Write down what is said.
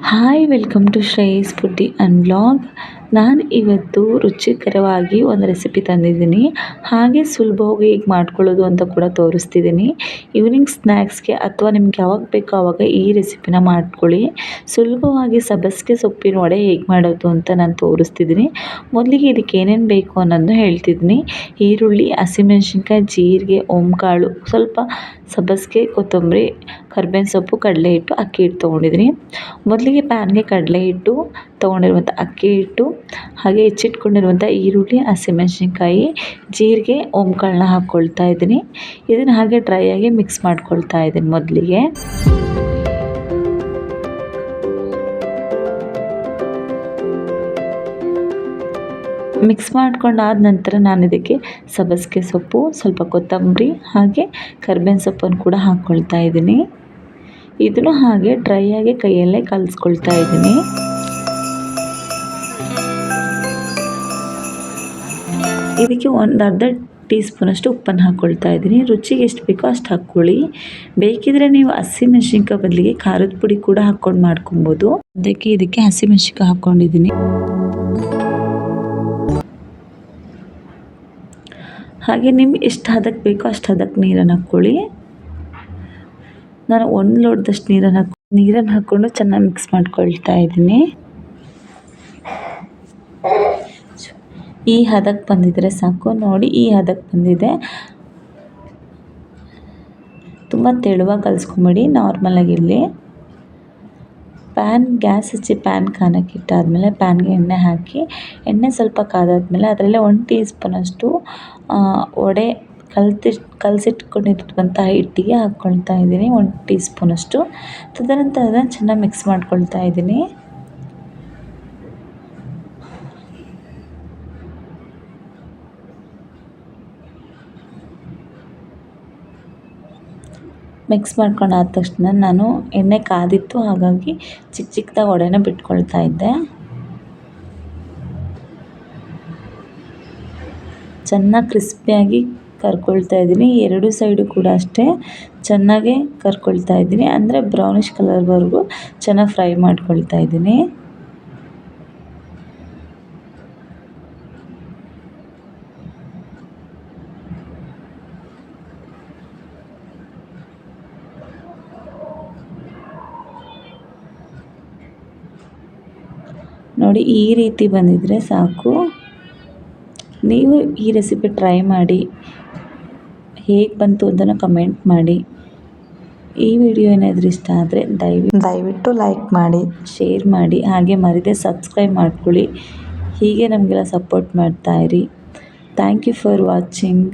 Hi welcome to Shreyas foodie and blog ನಾನು ಇವತ್ತು ರುಚಿಕರವಾಗಿ ಒಂದು ರೆಸಿಪಿ ತಂದಿದ್ದೀನಿ. ಹಾಗೆ ಸುಲಭವಾಗಿ ಹೇಗೆ ಮಾಡ್ಕೊಳ್ಳೋದು ಅಂತ ಕೂಡ ತೋರಿಸ್ತಿದ್ದೀನಿ. ಈವ್ನಿಂಗ್ ಸ್ನ್ಯಾಕ್ಸ್ಗೆ ಅಥವಾ ನಿಮ್ಗೆ ಯಾವಾಗ ಬೇಕೋ ಆವಾಗ ಈ ರೆಸಿಪಿನ ಮಾಡ್ಕೊಳ್ಳಿ. ಸುಲಭವಾಗಿ ಸಬಸ್ಗೆ ಸೊಪ್ಪಿನ ವಡೆ ಹೇಗೆ ಮಾಡೋದು ಅಂತ ನಾನು ತೋರಿಸ್ತಿದ್ದೀನಿ. ಮೊದಲಿಗೆ ಇದಕ್ಕೆ ಏನೇನು ಬೇಕು ಅನ್ನೋದನ್ನ ಹೇಳ್ತಿದ್ದೀನಿ. ಈರುಳ್ಳಿ, ಹಸಿಮೆಣ್ಸಿನ್ಕಾಯಿ, ಜೀರಿಗೆ, ಓಂಕಾಳು, ಸ್ವಲ್ಪ ಸಬ್ಬಸಿಗೆ, ಕೊತ್ತಂಬರಿ, ಕರ್ಬೇವಿನ ಸೊಪ್ಪು, ಕಡಲೆ ಹಿಟ್ಟು, ಅಕ್ಕಿ ಹಿಟ್ಟು ತೊಗೊಂಡಿದ್ದೀನಿ. ಮೊದಲಿಗೆ ಪ್ಯಾನ್ಗೆ ಕಡಲೆ ಹಿಟ್ಟು, ತೊಗೊಂಡಿರುವಂಥ ಅಕ್ಕಿ ಹಿಟ್ಟು, ಹಾಗೆ ಹೆಚ್ಚಿಟ್ಕೊಂಡಿರುವಂಥ ಈರುಳ್ಳಿ, ಹಸಿಮೆಣ್ಸಿನ್ಕಾಯಿ, ಜೀರಿಗೆ ಓಂಕಾಳನ್ನ ಹಾಕ್ಕೊಳ್ತಾ ಇದ್ದೀನಿ. ಇದನ್ನು ಹಾಗೆ ಡ್ರೈ ಆಗಿ ಮಿಕ್ಸ್ ಮಾಡ್ಕೊಳ್ತಾ ಇದ್ದೀನಿ ಮೊದಲಿಗೆ. ಮಿಕ್ಸ್ ಮಾಡ್ಕೊಂಡಾದ ನಂತರ ನಾನು ಇದಕ್ಕೆ ಸಬ್ಬಸಿಗೆ ಸೊಪ್ಪು, ಸ್ವಲ್ಪ ಕೊತ್ತಂಬರಿ, ಹಾಗೆ ಕರ್ಬೇವಿನ ಸೊಪ್ಪನ್ನು ಕೂಡ ಹಾಕ್ಕೊಳ್ತಾ ಇದ್ದೀನಿ. ಇದನ್ನು ಹಾಗೆ ಡ್ರೈ ಆಗಿ ಕೈಯಲ್ಲೇ ಕಲಿಸ್ಕೊಳ್ತಾ ಇದ್ದೀನಿ. ಇದಕ್ಕೆ ಒಂದು ಅರ್ಧ ಟೀ ಸ್ಪೂನಷ್ಟು ಉಪ್ಪನ್ನು ಹಾಕ್ಕೊಳ್ತಾ ಇದ್ದೀನಿ. ರುಚಿಗೆ ಎಷ್ಟು ಬೇಕೋ ಅಷ್ಟು ಹಾಕ್ಕೊಳ್ಳಿ. ಬೇಕಿದ್ರೆ ನೀವು ಹಸಿಮೆಣ್ಸಿನ್ಕಾಯಿ ಬದಲಿಗೆ ಖಾರದ ಪುಡಿ ಕೂಡ ಹಾಕ್ಕೊಂಡು ಮಾಡ್ಕೊಬೋದು ಅದಕ್ಕೆ ಇದಕ್ಕೆ ಹಸಿಮೆಣ್ಸಿನ್ಕಾಯಿ ಹಾಕ್ಕೊಂಡಿದ್ದೀನಿ. ಹಾಗೆ ನಿಮ್ಗೆ ಎಷ್ಟು ಹದಕ್ಕೆ ಬೇಕೋ ಅಷ್ಟು ಹದಕ್ಕೆ ನೀರನ್ನು ಹಾಕ್ಕೊಳ್ಳಿ. ನಾನು ಒಂದು ಲೋಟದಷ್ಟು ನೀರನ್ನು ಹಾಕ್, ನೀರನ್ನು ಹಾಕ್ಕೊಂಡು ಚೆನ್ನಾಗಿ ಮಿಕ್ಸ್ ಮಾಡ್ಕೊಳ್ತಾ ಇದ್ದೀನಿ. ಈ ಹದಕ್ಕೆ ಬಂದಿದ್ದರೆ ಸಾಕು. ನೋಡಿ, ಈ ಹದಕ್ಕೆ ಬಂದಿದೆ. ತುಂಬ ತೆಳುವಾಗಿ ಕಲಿಸ್ಕೊಂಬೇಡಿ ನಾರ್ಮಲಾಗಿರಲಿ ಪ್ಯಾನ್, ಗ್ಯಾಸ್ ಹಚ್ಚಿ ಪ್ಯಾನ್ ಕಾಣಕ್ಕೆ ಇಟ್ಟಾದಮೇಲೆ ಪ್ಯಾನ್ಗೆ ಎಣ್ಣೆ ಹಾಕಿ, ಎಣ್ಣೆ ಸ್ವಲ್ಪ ಕಾದಾದಮೇಲೆ ಅದರಲ್ಲೇ ಒಂದು ಟೀ ಸ್ಪೂನಷ್ಟು ವಡೆ ಕಲ್ತಿ ಕಲಸಿಟ್ಕೊಂಡಿರುವಂಥ ಹಿಟ್ಟಿಗೆ ಹಾಕ್ಕೊಳ್ತಾ ಇದ್ದೀನಿ. ಒಂದು ಟೀ ಸ್ಪೂನಷ್ಟು ತದನಂತರ ಅದನ್ನು ಚೆನ್ನಾಗಿ ಮಿಕ್ಸ್ ಮಾಡ್ಕೊಳ್ತಾ ಇದ್ದೀನಿ. ಮಿಕ್ಸ್ ಮಾಡ್ಕೊಂಡು ಆದ ತಕ್ಷಣ ನಾನು ಎಣ್ಣೆ ಕಾದಿತ್ತು, ಹಾಗಾಗಿ ಚಿಕ್ಕ ಚಿಕ್ಕದಾಗಿ ಒಡೆನ ಬಿಟ್ಕೊಳ್ತಾ ಇದ್ದೆ. ಚೆನ್ನಾಗಿ ಕ್ರಿಸ್ಪಿಯಾಗಿ ಕರ್ಕೊಳ್ತಾ ಇದ್ದೀನಿ. ಎರಡು ಸೈಡು ಕೂಡ ಅಷ್ಟೇ ಚೆನ್ನಾಗೆ ಕರ್ಕೊಳ್ತಾ ಇದ್ದೀನಿ. ಅಂದರೆ ಬ್ರೌನಿಷ್ ಕಲರ್ವರೆಗೂ ಚೆನ್ನಾಗಿ ಫ್ರೈ ಮಾಡ್ಕೊಳ್ತಾ ಇದ್ದೀನಿ. ನೋಡಿ ಈ ರೀತಿ ಬಂದಿದ್ದರೆ ಸಾಕು. ನೀವು ಈ ರೆಸಿಪಿ ಟ್ರೈ ಮಾಡಿ ಹೇಗೆ ಬಂತು ಅದನ್ನು ಕಮೆಂಟ್ ಮಾಡಿ. ಈ ವಿಡಿಯೋ ಏನಾದರೂ ಇಷ್ಟ ಆದರೆ ದಯವಿಟ್ಟು ದಯವಿಟ್ಟು ಲೈಕ್ ಮಾಡಿ. ಶೇರ್ ಮಾಡಿ. ಹಾಗೆ ಮರಿದೆ ಸಬ್ಸ್ಕ್ರೈಬ್ ಮಾಡ್ಕೊಳ್ಳಿ. ಹೀಗೆ ನಮಗೆಲ್ಲ ಸಪೋರ್ಟ್ ಮಾಡ್ತಾಯಿರಿ ಥ್ಯಾಂಕ್ ಯು ಫಾರ್ ವಾಚಿಂಗ್